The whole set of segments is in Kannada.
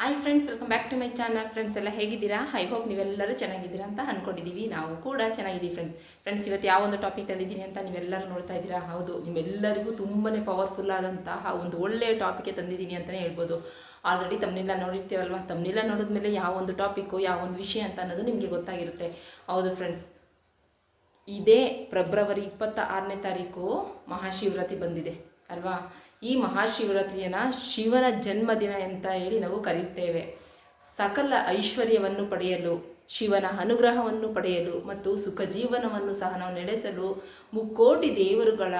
Hi friends welcome back to my channel friends ಎಲ್ಲ ಹೇಗಿದ್ದೀರಾ? ಐ ಹೋಪ್ ನೀವೆಲ್ಲರೂ ಚೆನ್ನಾಗಿದ್ದೀರಾ ಅಂತ ಅಂದ್ಕೊಂಡಿದ್ದೀವಿ ನಾವು ಕೂಡ ಚೆನ್ನಾಗಿದ್ದೀವಿ ಫ್ರೆಂಡ್ಸ್ ಫ್ರೆಂಡ್ಸ್ ಇವತ್ತು ಯಾವ ಒಂದು ಟಾಪಿಕ್ ತಂದಿದ್ದೀನಿ ಅಂತ ನೀವೆಲ್ಲರೂ ನೋಡ್ತಾ ಇದ್ದೀರಾ? ಹೌದು, ನಿಮ್ಮೆಲ್ಲರಿಗೂ ತುಂಬಾ ಪವರ್ಫುಲ್ ಆದಂತಹ ಒಂದು ಒಳ್ಳೆಯ ಟಾಪಿಕ್ಗೆ ತಂದಿದ್ದೀನಿ ಅಂತಲೇ ಹೇಳ್ಬೋದು. ಆಲ್ರೆಡಿ ತಮ್ಮನೆಲ್ಲ ನೋಡಿರ್ತೀವಲ್ವ ತಮ್ಮನೆಲ್ಲ ನೋಡಿದ್ಮೇಲೆ ಯಾವ ಒಂದು ಟಾಪಿಕ್ಕು ಯಾವ ಒಂದು ವಿಷಯ ಅಂತ ಅನ್ನೋದು ನಿಮಗೆ ಗೊತ್ತಾಗಿರುತ್ತೆ. ಹೌದು ಫ್ರೆಂಡ್ಸ್ ಇದೇ ಫೆಬ್ರವರಿ ಇಪ್ಪತ್ತ ಆರನೇ ತಾರೀಕು ಮಹಾಶಿವರಾತ್ರಿ ಬಂದಿದೆ. ಅಲ್ವಾ? ಈ ಮಹಾಶಿವರಾತ್ರಿಯನ್ನು ಶಿವನ ಜನ್ಮದಿನ ಅಂತ ಹೇಳಿ ನಾವು ಕರೆಯುತ್ತೇವೆ ಸಕಲ ಐಶ್ವರ್ಯವನ್ನು ಪಡೆಯಲು, ಶಿವನ ಅನುಗ್ರಹವನ್ನು ಪಡೆಯಲು ಮತ್ತು ಸುಖ ಜೀವನವನ್ನು ಸಹ ನಾವು ನಡೆಸಲು ಮುಕ್ಕೋಟಿ ದೇವರುಗಳ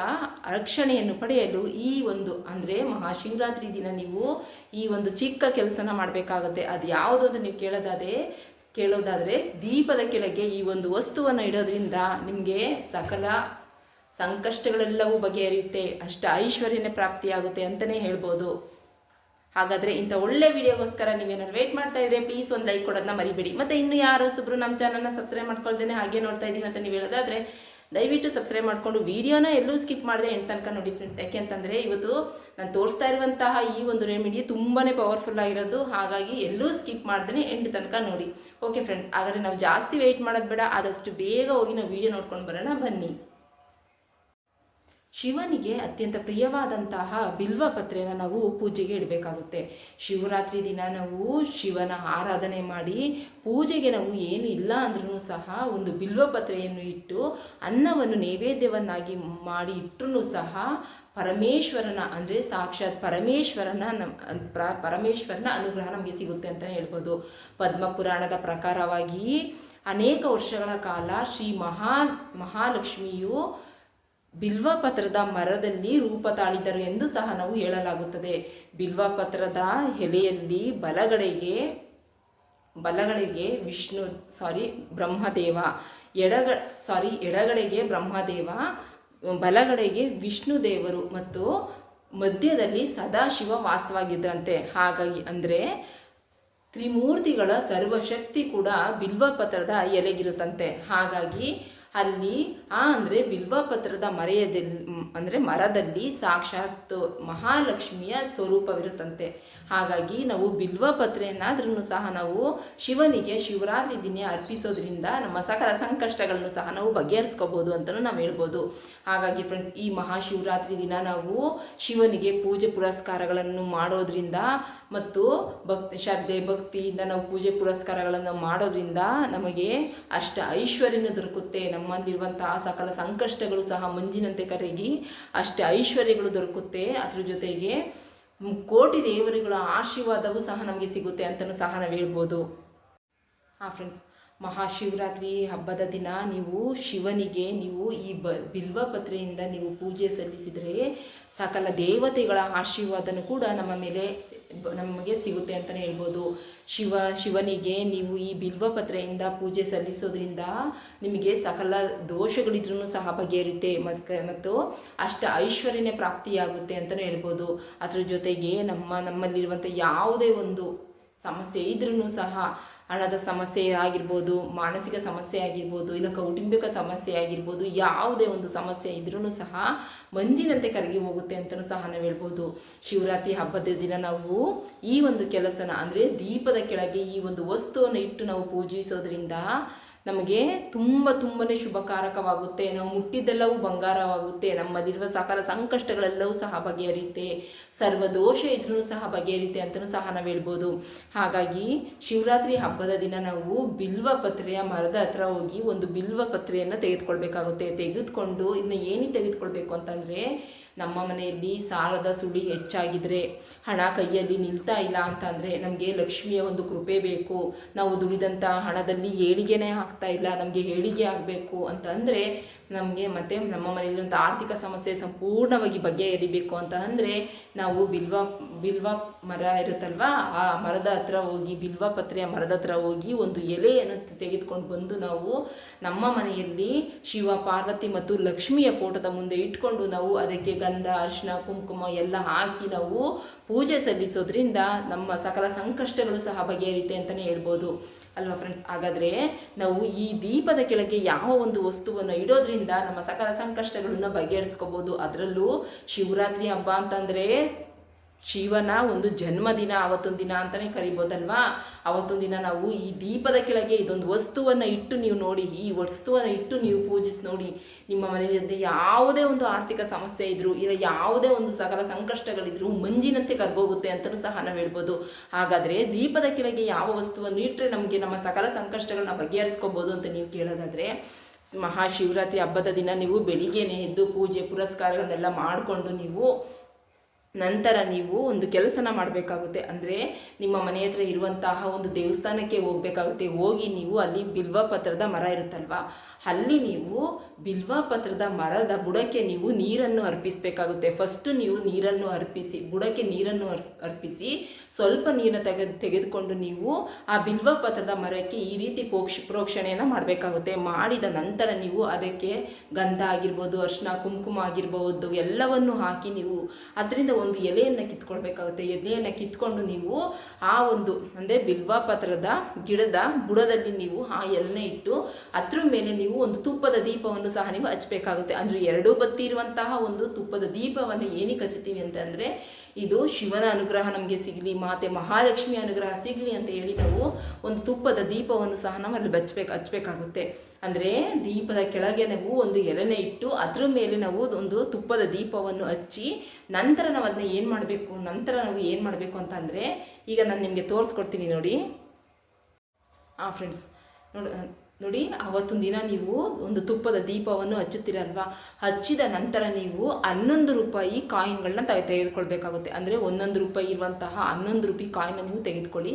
ರಕ್ಷಣೆಯನ್ನು ಪಡೆಯಲು ಈ ಒಂದು, ಅಂದರೆ ಮಹಾಶಿವರಾತ್ರಿ ದಿನ ನೀವು ಈ ಒಂದು ಚಿಕ್ಕ ಕೆಲಸನ ಮಾಡಬೇಕಾಗುತ್ತೆ. ಅದು ಯಾವುದು ಅಂತ ನೀವು ಕೇಳೋದಾದರೆ ಕೇಳೋದಾದರೆ ದೀಪದ ಕೆಳಗೆ ಈ ಒಂದು ವಸ್ತುವನ್ನು ಇಡೋದ್ರಿಂದ ನಿಮಗೆ ಸಕಲ ಸಂಕಷ್ಟಗಳೆಲ್ಲವೂ ಬಗೆಹರಿಯುತ್ತೆ, ಅಷ್ಟ ಐಶ್ವರ್ಯನೇ ಪ್ರಾಪ್ತಿಯಾಗುತ್ತೆ ಅಂತಲೇ ಹೇಳ್ಬೋದು. ಹಾಗಾದರೆ ಇಂಥ ಒಳ್ಳೆ ವಿಡಿಯೋಗೋಸ್ಕರ ನೀವೇನಾದ್ರು ವೇಟ್ ಮಾಡ್ತಾ ಇದ್ರೆ ಪ್ಲೀಸ್ ಒಂದು ಲೈಕ್ ಕೊಡೋದನ್ನ ಮರಿಬೇಡಿ. ಮತ್ತು ಇನ್ನು ಯಾರು ಸುಬ್ರು ನಮ್ಮ ಚಾನಲ್ನ ಸಬ್ಸ್ಕ್ರೈಬ್ ಮಾಡ್ಕೊಳ್ದೇನೆ ಹಾಗೆ ನೋಡ್ತಾ ಇದ್ದೀನಿ ಅಂತ ನೀವು ಹೇಳೋದಾದರೆ, ದಯವಿಟ್ಟು ಸಬ್ಸ್ಕ್ರೈಬ್ ಮಾಡಿಕೊಂಡು ವಿಡಿಯೋನ ಎಲ್ಲೂ ಸ್ಕಿಪ್ ಮಾಡಿದೆ ಎಂಟು ತನಕ ನೋಡಿ ಫ್ರೆಂಡ್ಸ್ ಯಾಕೆ ಅಂತಂದರೆ ಇವತ್ತು ನಾನು ತೋರಿಸ್ತಾ ಇರುವಂತಹ ಈ ಒಂದು ರೆಮಿಡಿ ತುಂಬಾ ಪವರ್ಫುಲ್ ಆಗಿರೋದು. ಹಾಗಾಗಿ ಎಲ್ಲೂ ಸ್ಕಿಪ್ ಮಾಡ್ದೇ ಎಂಟು ತನಕ ನೋಡಿ. ಓಕೆ ಫ್ರೆಂಡ್ಸ್ ಹಾಗಾದರೆ ನಾವು ಜಾಸ್ತಿ ವೆಯ್ಟ್ ಮಾಡೋದು ಬೇಡ. ಆದಷ್ಟು ಬೇಗ ಹೋಗಿ ನಾವು ವಿಡಿಯೋ ನೋಡ್ಕೊಂಡು ಬರೋಣ. ಬನ್ನಿ. ಶಿವನಿಗೆ ಅತ್ಯಂತ ಪ್ರಿಯವಾದಂತಹ ಬಿಲ್ವ ಪತ್ರೆನ ನಾವು ಪೂಜೆಗೆ ಇಡಬೇಕಾಗುತ್ತೆ. ಶಿವರಾತ್ರಿ ದಿನ ನಾವು ಶಿವನ ಆರಾಧನೆ ಮಾಡಿ ಪೂಜೆಗೆ ನಾವು ಏನು ಇಲ್ಲ ಅಂದ್ರೂ ಸಹ ಒಂದು ಬಿಲ್ವ ಪತ್ರೆಯನ್ನು ಇಟ್ಟು ಅನ್ನವನ್ನು ನೈವೇದ್ಯವನ್ನಾಗಿ ಮಾಡಿ ಇಟ್ಟರೂ ಸಹ ಪರಮೇಶ್ವರನ ಅಂದರೆ ಸಾಕ್ಷಾತ್ ಪರಮೇಶ್ವರನ ನಮ್ ಪ್ರ ಪರಮೇಶ್ವರನ ಅನುಗ್ರಹ ನಮಗೆ ಸಿಗುತ್ತೆ ಅಂತಲೇ ಹೇಳ್ಬೋದು. ಪದ್ಮ ಪುರಾಣದ ಪ್ರಕಾರವಾಗಿ ಅನೇಕ ವರ್ಷಗಳ ಕಾಲ ಶ್ರೀ ಮಹಾ ಮಹಾಲಕ್ಷ್ಮಿಯು ಬಿಲ್ವಪತ್ರದ ಮರದಲ್ಲಿ ರೂಪ ತಾಳಿದರು ಎಂದು ಸಹ ನಾವು ಹೇಳಲಾಗುತ್ತದೆ. ಬಿಲ್ವಪತ್ರದ ಎಲೆಯಲ್ಲಿ ಬಲಗಡೆಗೆ ಬಲಗಡೆಗೆ ವಿಷ್ಣು ಸಾರಿ ಬ್ರಹ್ಮದೇವ, ಎಡಗ ಸಾರಿ ಎಡಗಡೆಗೆ ಬ್ರಹ್ಮದೇವ, ಬಲಗಡೆಗೆ ವಿಷ್ಣು ದೇವರು ಮತ್ತು ಮಧ್ಯದಲ್ಲಿ ಸದಾಶಿವ ವಾಸವಾಗಿದ್ದರಂತೆ ಹಾಗಾಗಿ ಅಂದರೆ ತ್ರಿಮೂರ್ತಿಗಳ ಸರ್ವಶಕ್ತಿ ಕೂಡ ಬಿಲ್ವಪತ್ರದ ಎಲೆಗಿರುತ್ತಂತೆ. ಹಾಗಾಗಿ ಅಲ್ಲಿ ಆ ಅಂದರೆ ಬಿಲ್ವಪತ್ರದ ಮರೆಯದಲ್ಲಿ ಅಂದರೆ ಮರದಲ್ಲಿ ಸಾಕ್ಷಾತ್ ಮಹಾಲಕ್ಷ್ಮಿಯ ಸ್ವರೂಪವಿರುತ್ತಂತೆ. ಹಾಗಾಗಿ ನಾವು ಬಿಲ್ವಪತ್ರೆಯನ್ನಾದ್ರೂ ಸಹ ನಾವು ಶಿವನಿಗೆ ಶಿವರಾತ್ರಿ ದಿನ ಅರ್ಪಿಸೋದ್ರಿಂದ ನಮ್ಮ ಸಕಲ ಸಂಕಷ್ಟಗಳನ್ನು ಸಹ ನಾವು ಬಗೆಹರಿಸ್ಕೋಬೋದು ಅಂತಲೂ ನಾವು ಹೇಳ್ಬೋದು. ಹಾಗಾಗಿ ಫ್ರೆಂಡ್ಸ್ ಈ ಮಹಾಶಿವರಾತ್ರಿ ದಿನ ನಾವು ಶಿವನಿಗೆ ಪೂಜೆ ಪುರಸ್ಕಾರಗಳನ್ನು ಮಾಡೋದ್ರಿಂದ ಮತ್ತು ಭಕ್ತಿ, ಶ್ರದ್ಧೆ, ಭಕ್ತಿಯಿಂದ ನಾವು ಪೂಜೆ ಪುರಸ್ಕಾರಗಳನ್ನು ಮಾಡೋದ್ರಿಂದ ನಮಗೆ ಅಷ್ಟ ಐಶ್ವರ್ಯನೂ ದೊರಕುತ್ತೆ. ನಮ್ಮಲ್ಲಿರುವಂತಹ ಸಕಲ ಸಂಕಷ್ಟಗಳು ಸಹ ಮಂಜಿನಂತೆ ಕರಗಿ ಅಷ್ಟೇ ಐಶ್ವರ್ಯಗಳು ದೊರಕುತ್ತೆ. ಅದ್ರ ಜೊತೆಗೆ ಕೋಟಿ ದೇವರುಗಳ ಆಶೀರ್ವಾದವೂ ಸಹ ನಮಗೆ ಸಿಗುತ್ತೆ ಅಂತಲೂ ಸಹ ನಾವು ಹೇಳ್ಬೋದು. ಹಾಂ ಫ್ರೆಂಡ್ಸ್ ಮಹಾಶಿವರಾತ್ರಿ ಹಬ್ಬದ ದಿನ ನೀವು ಶಿವನಿಗೆ ನೀವು ಈ ಬ ಬಿಲ್ವಪತ್ರೆಯಿಂದ ನೀವು ಪೂಜೆ ಸಲ್ಲಿಸಿದರೆ ಸಕಲ ದೇವತೆಗಳ ಆಶೀರ್ವಾದನೂ ಕೂಡ ನಮ್ಮ ಮೇಲೆ ನಮಗೆ ಸಿಗುತ್ತೆ ಅಂತಲೇ ಹೇಳ್ಬೋದು. ಶಿವ, ಶಿವನಿಗೆ ನೀವು ಈ ಬಿಲ್ವಪತ್ರೆಯಿಂದ ಪೂಜೆ ಸಲ್ಲಿಸೋದ್ರಿಂದ ನಿಮಗೆ ಸಕಲ ದೋಷಗಳಿದ್ರೂ ಸಹ ಬಗೆಹರುತ್ತೆ ಮತ್ತು ಮತ್ತು ಅಷ್ಟ ಐಶ್ವರ್ಯನೇ ಪ್ರಾಪ್ತಿಯಾಗುತ್ತೆ ಅಂತಲೇ ಹೇಳ್ಬೋದು. ಅದ್ರ ಜೊತೆಗೆ ನಮ್ಮ ನಮ್ಮಲ್ಲಿರುವಂಥ ಯಾವುದೇ ಒಂದು ಸಮಸ್ಯೆ ಇದ್ರೂ ಸಹ ಹಣದ ಸಮಸ್ಯೆ ಆಗಿರ್ಬೋದು, ಮಾನಸಿಕ ಸಮಸ್ಯೆ ಆಗಿರ್ಬೋದು, ಇಲ್ಲ ಕೌಟುಂಬಿಕ ಸಮಸ್ಯೆ ಆಗಿರ್ಬೋದು, ಯಾವುದೇ ಒಂದು ಸಮಸ್ಯೆ ಇದ್ರೂ ಸಹ ಮಂಜಿನಂತೆ ಕರಗಿ ಹೋಗುತ್ತೆ ಅಂತಲೂ ಸಹ ನಾವು ಹೇಳ್ಬೋದು. ಶಿವರಾತ್ರಿ ಹಬ್ಬದ ದಿನ ನಾವು ಈ ಒಂದು ಕೆಲಸನ ಅಂದರೆ ದೀಪದ ಕೆಳಗೆ ಈ ಒಂದು ವಸ್ತುವನ್ನು ಇಟ್ಟು ನಾವು ಪೂಜಿಸೋದ್ರಿಂದ ನಮಗೆ ತುಂಬ ತುಂಬಾ ಶುಭಕಾರಕವಾಗುತ್ತೆ. ನಾವು ಮುಟ್ಟಿದ್ದೆಲ್ಲವೂ ಬಂಗಾರವಾಗುತ್ತೆ. ನಮ್ಮದಿರುವ ಸಕಲ ಸಂಕಷ್ಟಗಳೆಲ್ಲವೂ ಸಹ ಬಗೆಹರಿಯುತ್ತೆ. ಸರ್ವ ದೋಷ ಇದ್ರೂ ಸಹ ಬಗೆಹರಿಯುತ್ತೆ ಅಂತಲೂ ಸಹ ನಾವು ಹೇಳ್ಬೋದು. ಹಾಗಾಗಿ ಶಿವರಾತ್ರಿ ಹಬ್ಬದ ದಿನ ನಾವು ಬಿಲ್ವ ಪತ್ರೆಯ ಮರದ ಹತ್ರ ಹೋಗಿ ಒಂದು ಬಿಲ್ವ ಪತ್ರೆಯನ್ನು ತೆಗೆದುಕೊಳ್ಬೇಕಾಗುತ್ತೆ. ತೆಗೆದುಕೊಂಡು ಇನ್ನು ಏನೇ ತೆಗೆದುಕೊಳ್ಬೇಕು ಅಂತಂದರೆ ನಮ್ಮ ಮನೆಯಲ್ಲಿ ಸಾಲದ ಸುಳಿ ಹೆಚ್ಚಾಗಿದ್ರೆ, ಹಣ ಕೈಯಲ್ಲಿ ನಿಲ್ತಾ ಇಲ್ಲ ಅಂತಂದರೆ ನಮಗೆ ಲಕ್ಷ್ಮಿಯ ಒಂದು ಕೃಪೆ ಬೇಕು. ನಾವು ದುಡಿದಂಥ ಹಣದಲ್ಲಿ ಏಳಿಗೆನೇ ಹಾಕ್ತಾ ಇಲ್ಲ, ನಮಗೆ ಏಳಿಗೆ ಆಗಬೇಕು ಅಂತ ಅಂದರೆ ನಮಗೆ ಮತ್ತು ನಮ್ಮ ಮನೆಯಲ್ಲಿರುವಂಥ ಆರ್ಥಿಕ ಸಮಸ್ಯೆ ಸಂಪೂರ್ಣವಾಗಿ ಬಗೆಹರಿಬೇಕು ಅಂತ ಅಂದರೆ ನಾವು ಬಿಲ್ವ ಬಿಲ್ವ ಮರ ಇರುತ್ತಲ್ವಾ, ಆ ಮರದ ಹತ್ರ ಹೋಗಿ, ಬಿಲ್ವ ಪತ್ರೆಯ ಮರದ ಹತ್ರ ಹೋಗಿ ಒಂದು ಎಲೆಯನ್ನು ತೆಗೆದುಕೊಂಡು ಬಂದು ನಾವು ನಮ್ಮ ಮನೆಯಲ್ಲಿ ಶಿವ, ಪಾರ್ವತಿ ಮತ್ತು ಲಕ್ಷ್ಮಿಯ ಫೋಟೋದ ಮುಂದೆ ಇಟ್ಕೊಂಡು ನಾವು ಅದಕ್ಕೆ ಗಂಧ ಅರಿಶಿನ ಕುಂಕುಮ ಎಲ್ಲ ಹಾಕಿ ನಾವು ಪೂಜೆ ಸಲ್ಲಿಸೋದ್ರಿಂದ ನಮ್ಮ ಸಕಲ ಸಂಕಷ್ಟಗಳು ಸಹ ಬಗೆಹರಿಯುತ್ತೆ ಅಂತಲೇ ಹೇಳ್ಬೋದು. ಅಲ್ವಾ ಫ್ರೆಂಡ್ಸ್ ಹಾಗಾದರೆ ನಾವು ಈ ದೀಪದ ಕೆಳಗೆ ಯಾವ ಒಂದು ವಸ್ತುವನ್ನು ಇಡೋದ್ರಿಂದ ನಮ್ಮ ಸಕಲ ಸಂಕಷ್ಟಗಳನ್ನು ಬಗೆಹರಿಸ್ಕೋಬೋದು. ಅದರಲ್ಲೂ ಶಿವರಾತ್ರಿ ಹಬ್ಬ ಅಂತಂದರೆ ಶಿವನ ಒಂದು ಜನ್ಮದಿನ, ಅವತ್ತೊಂದು ದಿನ ಅಂತಲೇ ಕರಿಬೋದಲ್ವಾ? ಅವತ್ತೊಂದು ದಿನ ನಾವು ಈ ದೀಪದ ಕೆಳಗೆ ಇದೊಂದು ವಸ್ತುವನ್ನು ಇಟ್ಟು ನೀವು ನೋಡಿ, ಈ ವಸ್ತುವನ್ನು ಇಟ್ಟು ನೀವು ಪೂಜಿಸಿ ನೋಡಿ, ನಿಮ್ಮ ಮನೆಯಲ್ಲಿ ಯಾವುದೇ ಒಂದು ಆರ್ಥಿಕ ಸಮಸ್ಯೆ ಇದ್ದರೂ ಇಲ್ಲ ಯಾವುದೇ ಒಂದು ಸಕಲ ಸಂಕಷ್ಟಗಳಿದ್ರೂ ಮಂಜಿನಂತೆ ಕರ್ಬೋಗುತ್ತೆ ಅಂತಲೂ ಸಹ ನಾವು ಹೇಳ್ಬೋದು. ಹಾಗಾದರೆ ದೀಪದ ಕೆಳಗೆ ಯಾವ ವಸ್ತುವನ್ನು ಇಟ್ಟರೆ ನಮಗೆ ನಮ್ಮ ಸಕಲ ಸಂಕಷ್ಟಗಳನ್ನ ಬಗೆಹರಿಸ್ಕೋಬೋದು ಅಂತ ನೀವು ಕೇಳೋದಾದರೆ ಮಹಾಶಿವರಾತ್ರಿ ಹಬ್ಬದ ದಿನ ನೀವು ಬೆಳಿಗ್ಗೆನೇ ಎದ್ದು ಪೂಜೆ ಪುರಸ್ಕಾರಗಳನ್ನೆಲ್ಲ ಮಾಡಿಕೊಂಡು ನೀವು ನಂತರ ನೀವು ಒಂದು ಕೆಲಸನ ಮಾಡಬೇಕಾಗುತ್ತೆ. ಅಂದರೆ ನಿಮ್ಮ ಮನೆ ಹತ್ರ ಇರುವಂತಹ ಒಂದು ದೇವಸ್ಥಾನಕ್ಕೆ ಹೋಗಬೇಕಾಗುತ್ತೆ. ಹೋಗಿ ನೀವು ಅಲ್ಲಿ ಬಿಲ್ವ ಪತ್ರದ ಮರ ಇರುತ್ತಲ್ವಾ? ಅಲ್ಲಿ ನೀವು ಬಿಲ್ವ ಪತ್ರದ ಮರದ ಬುಡಕ್ಕೆ ನೀವು ನೀರನ್ನು ಅರ್ಪಿಸಬೇಕಾಗುತ್ತೆ. ಫಸ್ಟು ನೀವು ನೀರನ್ನು ಅರ್ಪಿಸಿ, ಬುಡಕ್ಕೆ ನೀರನ್ನು ಅರ್ಪಿಸಿ ಸ್ವಲ್ಪ ನೀರನ್ನು ತೆಗೆದು, ತೆಗೆದುಕೊಂಡು ನೀವು ಆ ಬಿಲ್ವ ಪತ್ರದ ಮರಕ್ಕೆ ಈ ರೀತಿ ಪೋಕ್ಷ, ಪ್ರೋಕ್ಷಣೆಯನ್ನು ಮಾಡಬೇಕಾಗುತ್ತೆ. ಮಾಡಿದ ನಂತರ ನೀವು ಅದಕ್ಕೆ ಗಂಧ ಆಗಿರ್ಬೋದು, ಅರ್ಶಿನ, ಕುಂಕುಮ ಆಗಿರ್ಬೋದು, ಎಲ್ಲವನ್ನು ಹಾಕಿ ನೀವು ಅದರಿಂದ ಒಂದು ಎಲೆಯನ್ನು ಕಿತ್ಕೊಳ್ಬೇಕಾಗುತ್ತೆ. ಎಲೆಯನ್ನು ಕಿತ್ಕೊಂಡು ನೀವು ಆ ಒಂದು, ಅಂದರೆ ಬಿಲ್ವ ಪತ್ರದ ಗಿಡದ ಬುಡದಲ್ಲಿ ನೀವು ಆ ಎಲೆನ ಇಟ್ಟು ಅದ್ರ ಮೇಲೆ ನೀವು ಒಂದು ತುಪ್ಪದ ದೀಪವನ್ನು ಸಹ ನೀವು ಹಚ್ಚಬೇಕಾಗುತ್ತೆ ಅಂದರೆ ಎರಡೂ ಬತ್ತಿ ಇರುವಂತಹ ಒಂದು ತುಪ್ಪದ ದೀಪವನ್ನು ಏನಕ್ಕೆ ಹಚ್ಚುತ್ತೀವಿ ಅಂತಂದರೆ ಇದು ಶಿವನ ಅನುಗ್ರಹ ನಮಗೆ ಸಿಗಲಿ, ಮಾತೆ ಮಹಾಲಕ್ಷ್ಮಿ ಅನುಗ್ರಹ ಸಿಗಲಿ ಅಂತ ಹೇಳಿ ನಾವು ಒಂದು ತುಪ್ಪದ ದೀಪವನ್ನು ಸಹ ನಾವು ಅಲ್ಲಿ ಬಚ್ಚಬೇಕು ಹಚ್ಚಬೇಕಾಗುತ್ತೆ ಅಂದರೆ ದೀಪದ ಕೆಳಗೆ ನಾವು ಒಂದು ಎಲೆನೆ ಇಟ್ಟು ಅದ್ರ ಮೇಲೆ ನಾವು ಒಂದು ತುಪ್ಪದ ದೀಪವನ್ನು ಹಚ್ಚಿ ನಂತರ ನಾವು ಅದನ್ನ ಏನು ಮಾಡಬೇಕು? ನಂತರ ನಾವು ಏನು ಮಾಡಬೇಕು ಅಂತಂದರೆ ಈಗ ನಾನು ನಿಮಗೆ ತೋರಿಸ್ಕೊಡ್ತೀನಿ ನೋಡಿ. ಹಾಂ ಫ್ರೆಂಡ್ಸ್ ನೋಡಿ ನೋಡಿ, ಅವತ್ತೊಂದು ದಿನ ನೀವು ಒಂದು ತುಪ್ಪದ ದೀಪವನ್ನು ಹಚ್ಚುತ್ತೀರಲ್ವಾ? ಹಚ್ಚಿದ ನಂತರ ನೀವು ಹನ್ನೊಂದು ರೂಪಾಯಿ ಕಾಯಿನ್ಗಳನ್ನ ತೆಗೆ ತೆಗೆದುಕೊಳ್ಬೇಕಾಗುತ್ತೆ. ಅಂದರೆ ಒಂದೊಂದು ರೂಪಾಯಿ ಇರುವಂತಹ ಹನ್ನೊಂದು ರೂಪಾಯಿ ಕಾಯಿನ್ನ ನೀವು ತೆಗೆದುಕೊಳ್ಳಿ.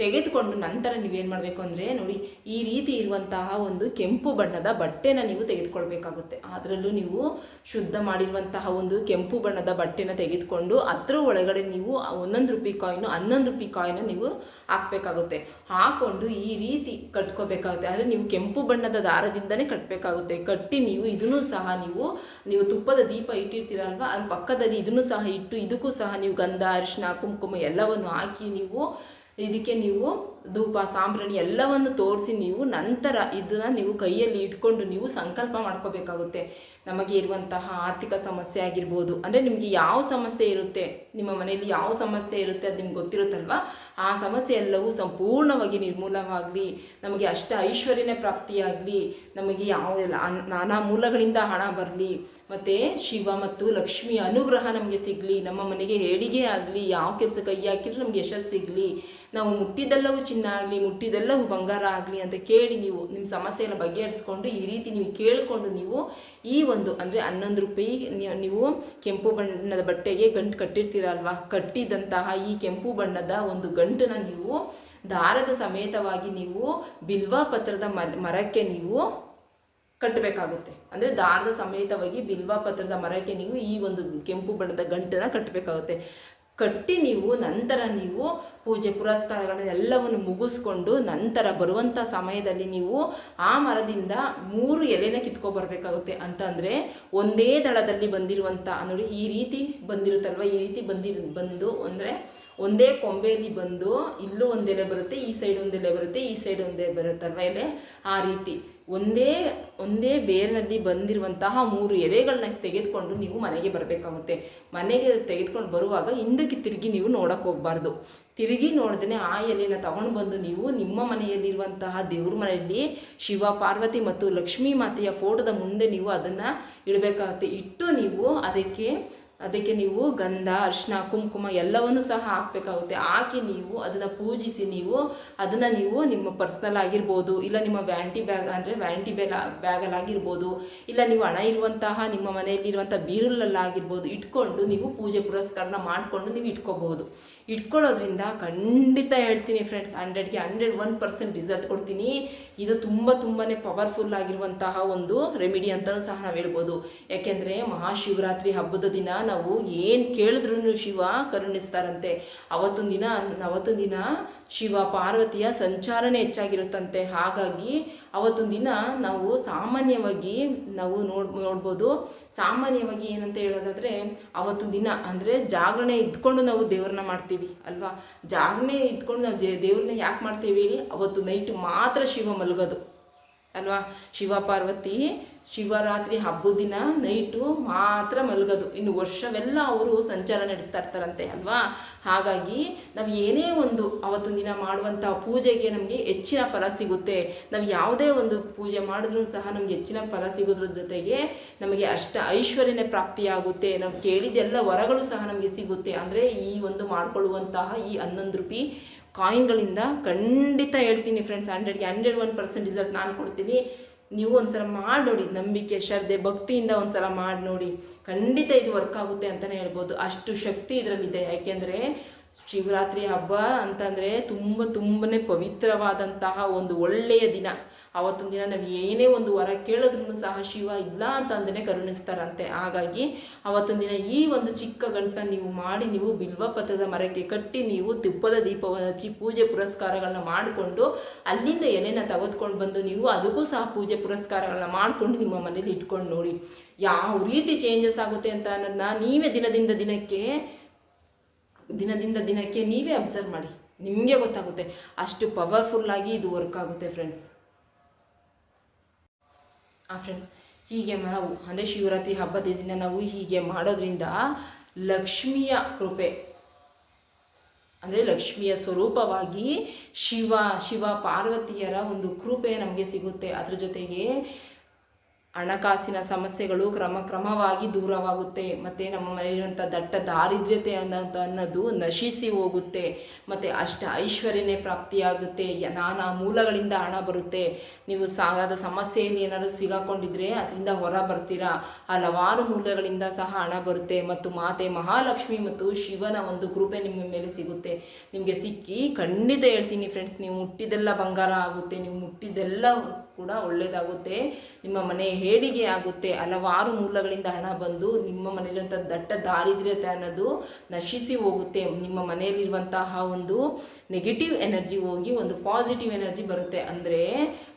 ತೆಗೆದುಕೊಂಡು ನಂತರ ನೀವೇನು ಮಾಡಬೇಕು ಅಂದರೆ ನೋಡಿ, ಈ ರೀತಿ ಇರುವಂತಹ ಒಂದು ಕೆಂಪು ಬಣ್ಣದ ಬಟ್ಟೆನ ನೀವು ತೆಗೆದುಕೊಳ್ಬೇಕಾಗುತ್ತೆ. ಅದರಲ್ಲೂ ನೀವು ಶುದ್ಧ ಮಾಡಿರುವಂತಹ ಒಂದು ಕೆಂಪು ಬಣ್ಣದ ಬಟ್ಟೆನ ತೆಗೆದುಕೊಂಡು ಅದರ ಒಳಗಡೆ ನೀವು ಒಂದೊಂದು ರೂಪಾಯಿ ಕಾಯಿನು, ಹನ್ನೊಂದು ರೂಪಾಯಿ ಕಾಯಿನ ನೀವು ಹಾಕಬೇಕಾಗುತ್ತೆ. ಹಾಕ್ಕೊಂಡು ಈ ರೀತಿ ಕಟ್ಕೋಬೇಕಾಗುತ್ತೆ. ಅಂದರೆ ನೀವು ಕೆಂಪು ಬಣ್ಣದ ದಾರದಿಂದನೇ ಕಟ್ಟಬೇಕಾಗುತ್ತೆ ಕಟ್ಟಿ ನೀವು ಇದನ್ನು ಸಹ ನೀವು ನೀವು ತುಪ್ಪದ ದೀಪ ಇಟ್ಟಿರ್ತೀರಲ್ವ ಅದ್ರ ಪಕ್ಕದಲ್ಲಿ ಇದನ್ನು ಸಹ ಇಟ್ಟು, ಇದಕ್ಕೂ ಸಹ ನೀವು ಗಂಧ ಅರಿಶಿನ ಕುಂಕುಮ ಎಲ್ಲವನ್ನು ಹಾಕಿ ನೀವು ಇದಕ್ಕೆ ನೀವು ಧೂಪ, ಸಾಂಬ್ರಾಣಿ ಎಲ್ಲವನ್ನು ತೋರಿಸಿ ನೀವು ನಂತರ ಇದನ್ನು ನೀವು ಕೈಯಲ್ಲಿ ಇಟ್ಕೊಂಡು ನೀವು ಸಂಕಲ್ಪ ಮಾಡ್ಕೋಬೇಕಾಗುತ್ತೆ. ನಮಗೆ ಇರುವಂತಹ ಆರ್ಥಿಕ ಸಮಸ್ಯೆ ಆಗಿರ್ಬೋದು, ಅಂದರೆ ನಿಮಗೆ ಯಾವ ಸಮಸ್ಯೆ ಇರುತ್ತೆ, ನಿಮ್ಮ ಮನೆಯಲ್ಲಿ ಯಾವ ಸಮಸ್ಯೆ ಇರುತ್ತೆ ಅದು ನಿಮ್ಗೆ ಗೊತ್ತಿರುತ್ತಲ್ವ? ಆ ಸಮಸ್ಯೆ ಎಲ್ಲವೂ ಸಂಪೂರ್ಣವಾಗಿ ನಿರ್ಮೂಲವಾಗಲಿ, ನಮಗೆ ಅಷ್ಟ ಐಶ್ವರ್ಯನೇ ಪ್ರಾಪ್ತಿಯಾಗಲಿ, ನಮಗೆ ಯಾವ ನಾನಾ ಮೂಲಗಳಿಂದ ಹಣ ಬರಲಿ ಮತ್ತು ಶಿವ ಮತ್ತು ಲಕ್ಷ್ಮಿಯ ಅನುಗ್ರಹ ನಮಗೆ ಸಿಗಲಿ, ನಮ್ಮ ಮನೆಗೆ ಏಳಿಗೆ ಆಗಲಿ, ಯಾವ ಕೆಲಸ ಕೈ ಹಾಕಿದ್ರು ನಮಗೆ ಯಶಸ್ಸು ಸಿಗಲಿ. ನಾವು ಮುಟ್ಟಿದ್ದೆಲ್ಲವೂ ಚಿನ್ನ ಆಗಲಿ, ಮುಟ್ಟಿದ್ದೆಲ್ಲವೂ ಬಂಗಾರ ಆಗಲಿ ಅಂತ ಕೇಳಿ ನೀವು ನಿಮ್ಮ ಸಮಸ್ಯೆಯನ್ನು ಬಗೆಹರಿಸ್ಕೊಂಡು ಈ ರೀತಿ ನೀವು ಕೇಳಿಕೊಂಡು ನೀವು ಈ ಒಂದು ಅಂದರೆ ಹನ್ನೊಂದು ರೂಪಾಯಿ ನೀವು- ಕೆಂಪು ಬಣ್ಣದ ಬಟ್ಟೆಗೆ ಗಂಟು ಕಟ್ಟಿರ್ತೀರಲ್ವಾ? ಕಟ್ಟಿದಂತಹ ಈ ಕೆಂಪು ಬಣ್ಣದ ಒಂದು ಗಂಟನ್ನು ನೀವು ದಾರದ ಸಮೇತವಾಗಿ ನೀವು ಬಿಲ್ವಾ ಪತ್ರದ ಮರಕ್ಕೆ ನೀವು ಕಟ್ಟಬೇಕಾಗುತ್ತೆ. ಅಂದರೆ ದಾರದ ಸಮೇತವಾಗಿ ಬಿಲ್ವ ಪತ್ರದ ಮರಕ್ಕೆ ನೀವು ಈ ಒಂದು ಕೆಂಪು ಬಣ್ಣದ ಗಂಟನ್ನು ಕಟ್ಟಬೇಕಾಗುತ್ತೆ. ಕಟ್ಟಿ ನೀವು ನಂತರ ನೀವು ಪೂಜೆ ಪುರಸ್ಕಾರಗಳನ್ನೆಲ್ಲವನ್ನು ಮುಗಿಸ್ಕೊಂಡು ನಂತರ ಬರುವಂಥ ಸಮಯದಲ್ಲಿ ನೀವು ಆ ಮರದಿಂದ ಮೂರು ಎಲೆನ ಕಿತ್ಕೊಬರ್ಬೇಕಾಗುತ್ತೆ ಅಂತಂದರೆ ಒಂದೇ ದಳದಲ್ಲಿ ಬಂದಿರುವಂಥ ನೋಡಿ ಈ ರೀತಿ ಬಂದಿರುತ್ತಲ್ವ? ಈ ರೀತಿ ಬಂದಿ ಬಂದು ಅಂದರೆ ಒಂದೇ ಕೊಂಬೆಯಲ್ಲಿ ಬಂದು ಇಲ್ಲೂ ಒಂದೆಲೆ ಬರುತ್ತೆ, ಈ ಸೈಡ್ ಒಂದೆಲೆ ಬರುತ್ತೆ, ಈ ಸೈಡ್ ಒಂದೇ ಬರುತ್ತಲ್ವ ಎಲೆ ಆ ರೀತಿ. ಒಂದೇ ಒಂದೇ ಬೇರಿನಲ್ಲಿ ಬಂದಿರುವಂತಹ ಮೂರು ಎಲೆಗಳನ್ನ ತೆಗೆದುಕೊಂಡು ನೀವು ಮನೆಗೆ ಬರಬೇಕಾಗುತ್ತೆ. ಮನೆಗೆ ತೆಗೆದುಕೊಂಡು ಬರುವಾಗ ಹಿಂದಕ್ಕೆ ತಿರುಗಿ ನೀವು ನೋಡಕ್ಕೆ ಹೋಗಬಾರ್ದು. ತಿರುಗಿ ನೋಡಿದ್ರೆ ಆ ಎಲೆನ ತಗೊಂಡು ಬಂದು ನೀವು ನಿಮ್ಮ ಮನೆಯಲ್ಲಿರುವಂತಹ ದೇವ್ರ ಮನೆಯಲ್ಲಿ ಶಿವ, ಪಾರ್ವತಿ ಮತ್ತು ಲಕ್ಷ್ಮೀ ಮಾತೆಯ ಫೋಟೋದ ಮುಂದೆ ನೀವು ಅದನ್ನು ಇಡಬೇಕಾಗುತ್ತೆ. ಇಟ್ಟು ನೀವು ಅದಕ್ಕೆ ಅದಕ್ಕೆ ನೀವು ಗಂಧ ಅರಿಶಿನ ಕುಂಕುಮ ಎಲ್ಲವನ್ನು ಸಹ ಹಾಕಬೇಕಾಗುತ್ತೆ. ಹಾಕಿ ನೀವು ಅದನ್ನು ಪೂಜಿಸಿ ನೀವು ಅದನ್ನು ನೀವು ನಿಮ್ಮ ಪರ್ಸ್ನಲ್ ಆಗಿರ್ಬೋದು, ಇಲ್ಲ ನಿಮ್ಮ ವ್ಯಾಂಟಿ ಬ್ಯಾಗ್ ಅಂದರೆ ವ್ಯಾಂಟಿ ಬ್ಯಾಗ್ ಬ್ಯಾಗಲ್ಲಾಗಿರ್ಬೋದು, ಇಲ್ಲ ನೀವು ಹಣ ಇರುವಂತಹ ನಿಮ್ಮ ಮನೆಯಲ್ಲಿರುವಂಥ ಬೀರುಲಲ್ಲಾಗಿರ್ಬೋದು ಇಟ್ಕೊಂಡು ನೀವು ಪೂಜೆ ಪುರಸ್ಕಾರನ ಮಾಡಿಕೊಂಡು ನೀವು ಇಟ್ಕೋಬಹುದು. ಇಟ್ಕೊಳ್ಳೋದ್ರಿಂದ ಖಂಡಿತ ಹೇಳ್ತೀನಿ ಫ್ರೆಂಡ್ಸ್ ಹಂಡ್ರೆಡ್ಗೆ ಹಂಡ್ರೆಡ್ ಒನ್ ಪರ್ಸೆಂಟ್ ರಿಸಲ್ಟ್ ಕೊಡ್ತೀನಿ. ಇದು ತುಂಬ ತುಂಬಾ ಪವರ್ಫುಲ್ ಆಗಿರುವಂತಹ ಒಂದು ರೆಮಿಡಿ ಅಂತಲೂ ಸಹ ನಾವು ಹೇಳ್ಬೋದು. ಯಾಕೆಂದರೆ ಮಹಾಶಿವರಾತ್ರಿ ಹಬ್ಬದ ದಿನ ನಾವು ಏನು ಕೇಳಿದ್ರೂ ಶಿವ ಕರುಣಿಸ್ತಾರಂತೆ. ಅವತ್ತೊಂದು ದಿನ ಅವತ್ತೊಂದು ದಿನ ಶಿವ ಪಾರ್ವತಿಯ ಸಂಚಾರನೇ ಹೆಚ್ಚಾಗಿರುತ್ತಂತೆ. ಹಾಗಾಗಿ ಅವತ್ತೊಂದು ದಿನ ನಾವು ಸಾಮಾನ್ಯವಾಗಿ ನಾವು ನೋಡ್, ನೋಡ್ಬೋದು. ಸಾಮಾನ್ಯವಾಗಿ ಏನಂತ ಹೇಳೋದಾದರೆ ಅವತ್ತೊಂದು ದಿನ ಅಂದರೆ ಜಾಗರಣೆ ಇದ್ಕೊಂಡು ನಾವು ದೇವ್ರನ್ನ ಮಾಡ್ತೀವಿ ಅಲ್ವಾ? ಜಾಗರಣೆ ಇದ್ಕೊಂಡು ನಾವು ದೇವ್ರನ್ನ ಯಾಕೆ ಮಾಡ್ತೀವಿ ಹೇಳಿ ಅವತ್ತು ನೈಟ್ ಮಾತ್ರ ಶಿವ ಮಲಗೋದು. ಅಲ್ವಾ? ಶಿವ ಪಾರ್ವತಿ, ಶಿವರಾತ್ರಿ ಹಬ್ಬದ ದಿನ ನೈಟು ಮಾತ್ರ ಮಲಗೋದು. ಇನ್ನು ವರ್ಷವೆಲ್ಲ ಅವರು ಸಂಚಾರ ನಡೆಸ್ತಾ ಇರ್ತಾರಂತೆ ಅಲ್ವಾ? ಹಾಗಾಗಿ ನಾವು ಏನೇ ಒಂದು ಅವತ್ತೊಂದು ದಿನ ಮಾಡುವಂಥ ಪೂಜೆಗೆ ನಮಗೆ ಹೆಚ್ಚಿನ ಫಲ ಸಿಗುತ್ತೆ. ನಾವು ಯಾವುದೇ ಒಂದು ಪೂಜೆ ಮಾಡಿದ್ರೂ ಸಹ ನಮಗೆ ಹೆಚ್ಚಿನ ಫಲ ಸಿಗೋದ್ರ ಜೊತೆಗೆ ನಮಗೆ ಅಷ್ಟ ಐಶ್ವರ್ಯನೇ ಪ್ರಾಪ್ತಿಯಾಗುತ್ತೆ. ನಾವು ಕೇಳಿದೆಲ್ಲ ವರಗಳು ಸಹ ನಮಗೆ ಸಿಗುತ್ತೆ. ಅಂದರೆ ಈ ಒಂದು ಮಾಡ್ಕೊಳ್ಳುವಂತಹ ಈ ಹನ್ನೊಂದು ರೂಪಾಯಿ ಕಾಯಿನ್ಗಳಿಂದ ಖಂಡಿತ ಹೇಳ್ತೀನಿ ಫ್ರೆಂಡ್ಸ್ ಹಂಡ್ರೆಡ್ಗೆ ಹಂಡ್ರೆಡ್ ಒನ್ ಪರ್ಸೆಂಟ್ ರಿಸಲ್ಟ್ ನಾನು ಕೊಡ್ತೀನಿ. ನೀವು ಒಂದ್ಸಲ ಮಾಡಿ ನೋಡಿ ನಂಬಿಕೆ, ಶ್ರದ್ಧೆ, ಭಕ್ತಿಯಿಂದ ಒಂದ್ಸಲ ಮಾಡಿ ನೋಡಿ ಖಂಡಿತ ಇದು ವರ್ಕ್ ಆಗುತ್ತೆ ಅಂತಲೇ ಹೇಳ್ಬೋದು. ಅಷ್ಟು ಶಕ್ತಿ ಇದರಲ್ಲಿದೆ ಯಾಕೆಂದರೆ ಶಿವರಾತ್ರಿ ಹಬ್ಬ ಅಂತಂದರೆ ತುಂಬ ತುಂಬನೇ ಪವಿತ್ರವಾದಂತಹ ಒಂದು ಒಳ್ಳೆಯ ದಿನ. ಆವತ್ತೊಂದು ದಿನ ನಾವು ಏನೇ ಒಂದು ವರ ಕೇಳಿದ್ರೂ ಸಹ ಶಿವ ಇಲ್ಲ ಅಂತಂದೇ ಕರುಣಿಸ್ತಾರಂತೆ. ಹಾಗಾಗಿ ಆವತ್ತೊಂದು ದಿನ ಈ ಒಂದು ಚಿಕ್ಕ ಗಂಟನ್ನು ನೀವು ಮಾಡಿ ನೀವು ಬಿಲ್ವಪತ್ರದ ಮರಕ್ಕೆ ಕಟ್ಟಿ ನೀವು ತುಪ್ಪದ ದೀಪವನ್ನು ಹಚ್ಚಿ ಪೂಜೆ ಪುರಸ್ಕಾರಗಳನ್ನ ಮಾಡಿಕೊಂಡು ಅಲ್ಲಿಂದ ಎಲೆನ ತೆಗೆದುಕೊಂಡು ಬಂದು ನೀವು ಅದಕ್ಕೂ ಸಹ ಪೂಜೆ ಪುರಸ್ಕಾರಗಳನ್ನ ಮಾಡಿಕೊಂಡು ನಿಮ್ಮ ಮನೇಲಿ ಇಟ್ಕೊಂಡು ನೋಡಿ. ಯಾವ ರೀತಿ ಚೇಂಜಸ್ ಆಗುತ್ತೆ ಅಂತ ಅನ್ನೋದನ್ನ ನೀವೇ ದಿನದಿಂದ ದಿನಕ್ಕೆ ದಿನದಿಂದ ದಿನಕ್ಕೆ ನೀವೇ ಅಬ್ಸರ್ವ್ ಮಾಡಿ. ನಿಮಗೆ ಗೊತ್ತಾಗುತ್ತೆ. ಅಷ್ಟು ಪವರ್ಫುಲ್ಲಾಗಿ ಇದು ವರ್ಕ್ ಆಗುತ್ತೆ ಫ್ರೆಂಡ್ಸ್ ಆ ಫ್ರೆಂಡ್ಸ್ ಹೀಗೆ ನಾವು, ಅಂದರೆ ಶಿವರಾತ್ರಿ ಹಬ್ಬದ ದಿನ ನಾವು ಹೀಗೆ ಮಾಡೋದ್ರಿಂದ ಲಕ್ಷ್ಮಿಯ ಕೃಪೆ, ಅಂದರೆ ಲಕ್ಷ್ಮಿಯ ಸ್ವರೂಪವಾಗಿ ಶಿವ ಶಿವ ಪಾರ್ವತಿಯರ ಒಂದು ಕೃಪೆ ನಮಗೆ ಸಿಗುತ್ತೆ. ಅದ್ರ ಜೊತೆಗೆ ಹಣಕಾಸಿನ ಸಮಸ್ಯೆಗಳು ಕ್ರಮ ಕ್ರಮವಾಗಿ ದೂರವಾಗುತ್ತೆ, ಮತ್ತು ನಮ್ಮ ಮನೆಯಲ್ಲಿರುವಂಥ ದಟ್ಟ ದಾರಿದ್ರ್ಯತೆ ಅನ್ನೋದು ಅನ್ನೋದು ನಶಿಸಿ ಹೋಗುತ್ತೆ, ಮತ್ತು ಅಷ್ಟ ಐಶ್ವರ್ಯನೇ ಪ್ರಾಪ್ತಿಯಾಗುತ್ತೆ ನಾನಾ ಮೂಲಗಳಿಂದ ಹಣ ಬರುತ್ತೆ. ನೀವು ಸಾಲದ ಸಮಸ್ಯೆಯಲ್ಲಿ ಏನಾದರೂ ಸಿಗಾಕೊಂಡಿದ್ರೆ ಅದರಿಂದ ಹೊರ ಬರ್ತೀರಾ? ಹಲವಾರು ಮೂಲಗಳಿಂದ ಸಹ ಹಣ ಬರುತ್ತೆ, ಮತ್ತು ಮಾತೆ ಮಹಾಲಕ್ಷ್ಮಿ ಮತ್ತು ಶಿವನ ಒಂದು ಕೃಪೆ ನಿಮ್ಮ ಮೇಲೆ ಸಿಗುತ್ತೆ. ನಿಮಗೆ ಸಿಕ್ಕಿ ಖಂಡಿತ ಹೇಳ್ತೀನಿ ಫ್ರೆಂಡ್ಸ್ ನೀವು ಮುಟ್ಟಿದೆಲ್ಲ ಬಂಗಾರ ಆಗುತ್ತೆ, ನೀವು ಮುಟ್ಟಿದೆಲ್ಲ ಕೂಡ ಒಳ್ಳೆಯದಾಗುತ್ತೆ ನಿಮ್ಮ ಮನೆ ಹೇಳಿಗೆ ಆಗುತ್ತೆ. ಹಲವಾರು ಮೂಲಗಳಿಂದ ಹಣ ಬಂದು ನಿಮ್ಮ ಮನೆಯಲ್ಲಿರುವಂಥ ದಟ್ಟ ದಾರಿದ್ರ್ಯತೆ ಅನ್ನೋದು ನಶಿಸಿ ಹೋಗುತ್ತೆ. ನಿಮ್ಮ ಮನೆಯಲ್ಲಿರುವಂತಹ ಒಂದು ನೆಗೆಟಿವ್ ಎನರ್ಜಿ ಹೋಗಿ ಒಂದು ಪಾಸಿಟಿವ್ ಎನರ್ಜಿ ಬರುತ್ತೆ. ಅಂದರೆ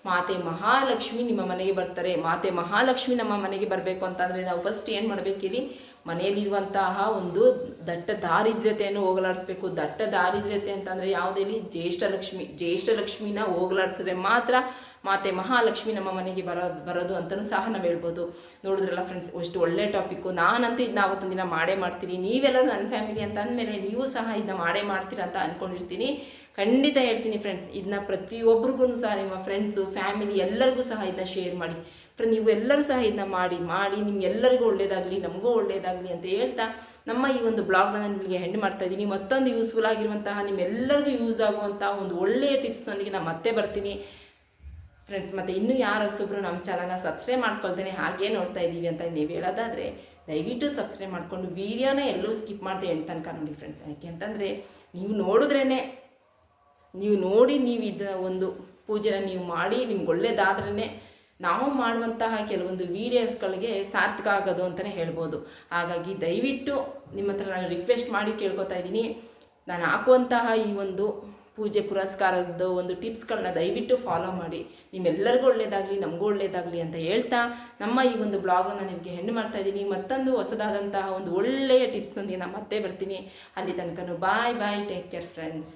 ಮಾತೆ ಮಹಾಲಕ್ಷ್ಮಿ ನಿಮ್ಮ ಮನೆಗೆ ಬರ್ತಾರೆ. ಮಾತೆ ಮಹಾಲಕ್ಷ್ಮಿ ನಮ್ಮ ಮನೆಗೆ ಬರಬೇಕು ಅಂತಂದರೆ ನಾವು ಫಸ್ಟ್ ಏನು ಮಾಡಬೇಕಿರಿ ಮನೆಯಲ್ಲಿರುವಂತಹ ಒಂದು ದಟ್ಟ ದಾರಿದ್ರ್ಯತೆಯನ್ನು ಹೋಗಲಾಡಿಸ್ಬೇಕು. ದಟ್ಟ ದಾರಿದ್ರ್ಯತೆ ಅಂತಂದರೆ ಯಾವುದೇ ಜ್ಯೇಷ್ಠ ಲಕ್ಷ್ಮಿ. ಜ್ಯೇಷ್ಠ ಲಕ್ಷ್ಮಿನ ಹೋಗಲಾಡಿಸಿದ್ರೆ ಮಾತ್ರ ಮಾತೆ ಮಹಾಲಕ್ಷ್ಮಿ ನಮ್ಮ ಮನೆಗೆ ಬರ, ಬರೋದು ಅಂತಲೂ ಸಹ ನಾವು ಹೇಳ್ಬೋದು. ನೋಡಿದ್ರಲ್ಲ ಫ್ರೆಂಡ್ಸ್ ಅಷ್ಟು ಒಳ್ಳೆ ಟಾಪಿಕ್ಕು ನಾನಂತೂ ಇದನ್ನ ಅವತ್ತೊಂದು ದಿನ ಮಾಡೇ ಮಾಡ್ತೀನಿ. ನೀವೆಲ್ಲರೂ ನನ್ನ ಫ್ಯಾಮಿಲಿ ಅಂತ ಅಂದಮೇಲೆ ನೀವು ಸಹ ಇದನ್ನ ಮಾಡೇ ಮಾಡ್ತೀರ ಅಂತ ಅಂದ್ಕೊಂಡಿರ್ತೀನಿ ಖಂಡಿತ ಹೇಳ್ತೀನಿ ಫ್ರೆಂಡ್ಸ್ ಇದನ್ನ ಪ್ರತಿಯೊಬ್ಬರಿಗೂ ಸಹ ನಿಮ್ಮ ಫ್ರೆಂಡ್ಸು ಫ್ಯಾಮಿಲಿ ಎಲ್ಲರಿಗೂ ಸಹ ಇದನ್ನ ಶೇರ್ ಮಾಡಿ. ನೀವು ಎಲ್ಲರೂ ಸಹ ಇದನ್ನ ಮಾಡಿ ಮಾಡಿ, ನಿಮ್ಗೆಲ್ಲರಿಗೂ ಒಳ್ಳೇದಾಗಲಿ, ನಮಗೂ ಒಳ್ಳೇದಾಗಲಿ ಅಂತ ಹೇಳ್ತಾ ನಮ್ಮ ಈ ಒಂದು ಬ್ಲಾಗ್ನ ನಾನು ನಿಮಗೆ ಹೆಂಡ್ ಮಾಡ್ತಾ ಇದ್ದೀನಿ. ಮತ್ತೊಂದು ಯೂಸ್ಫುಲ್ ಆಗಿರುವಂತಹ ನಿಮ್ಮೆಲ್ಲರಿಗೂ ಯೂಸ್ ಆಗುವಂತಹ ಒಂದು ಒಳ್ಳೆಯ ಟಿಪ್ಸ್ನೊಂದಿಗೆ ನಾನು ಮತ್ತೆ ಬರ್ತೀನಿ. ಫ್ರೆಂಡ್ಸ್ ಮತ್ತು ಇನ್ನೂ ಯಾರು ಹೊಸಬ್ರು ನಮ್ಮ ಚಾನಲ್ನ ಸಬ್ಸ್ಕ್ರೈಬ್ ಮಾಡ್ಕೊಳ್ತೇನೆ ಹಾಗೇ ನೋಡ್ತಾ ಇದ್ದೀವಿ ಅಂತ ನೀವು ಹೇಳೋದಾದರೆ, ದಯವಿಟ್ಟು ಸಬ್ಸ್ಕ್ರೈಬ್ ಮಾಡಿಕೊಂಡು ವೀಡಿಯೋನ ಎಲ್ಲೂ ಸ್ಕಿಪ್ ಮಾಡ್ದೆ ಎಂತ ತನಕ ನೋಡಿ ಫ್ರೆಂಡ್ಸ್ ಯಾಕೆ ಅಂತಂದರೆ, ನೀವು ನೋಡಿದ್ರೇ ನೀವು ನೋಡಿ ನೀವು ಇದ ಒಂದು ಪೂಜೆನ ನೀವು ಮಾಡಿ ನಿಮ್ಗೆ ಒಳ್ಳೇದಾದ್ರೇ ನಾವು ಮಾಡುವಂತಹ ಕೆಲವೊಂದು ವೀಡಿಯೋಸ್ಗಳಿಗೆ ಸಾರ್ಥಕ ಆಗೋದು ಅಂತಲೇ ಹೇಳ್ಬೋದು. ಹಾಗಾಗಿ ದಯವಿಟ್ಟು ನಿಮ್ಮ ಹತ್ರ ನಾನು ರಿಕ್ವೆಸ್ಟ್ ಮಾಡಿ ಕೇಳ್ಕೊತಾ ಇದ್ದೀನಿ. ನಾನು ಹಾಕುವಂತಹ ಈ ಒಂದು ಪೂಜೆ ಪುರಸ್ಕಾರದ ಒಂದು ಟಿಪ್ಸ್ಗಳನ್ನ ದಯವಿಟ್ಟು ಫಾಲೋ ಮಾಡಿ. ನಿಮ್ಮೆಲ್ಲರಿಗೂ ಒಳ್ಳೇದಾಗಲಿ, ನಮಗೂ ಒಳ್ಳೇದಾಗಲಿ ಅಂತ ಹೇಳ್ತಾ ನಮ್ಮ ಈ ಒಂದು ಬ್ಲಾಗನ್ನು ನಿಮಗೆ ಹೆಣ್ಣು ಮಾಡ್ತಾ ಇದ್ದೀನಿ. ಮತ್ತೊಂದು ಹೊಸದಾದಂತಹ ಒಂದು ಒಳ್ಳೆಯ ಟಿಪ್ಸ್ನೊಂದಿಗೆ ನಾನು ಮತ್ತೆ ಬರ್ತೀನಿ. ಅಲ್ಲಿ ತನಕ bye bye take care friends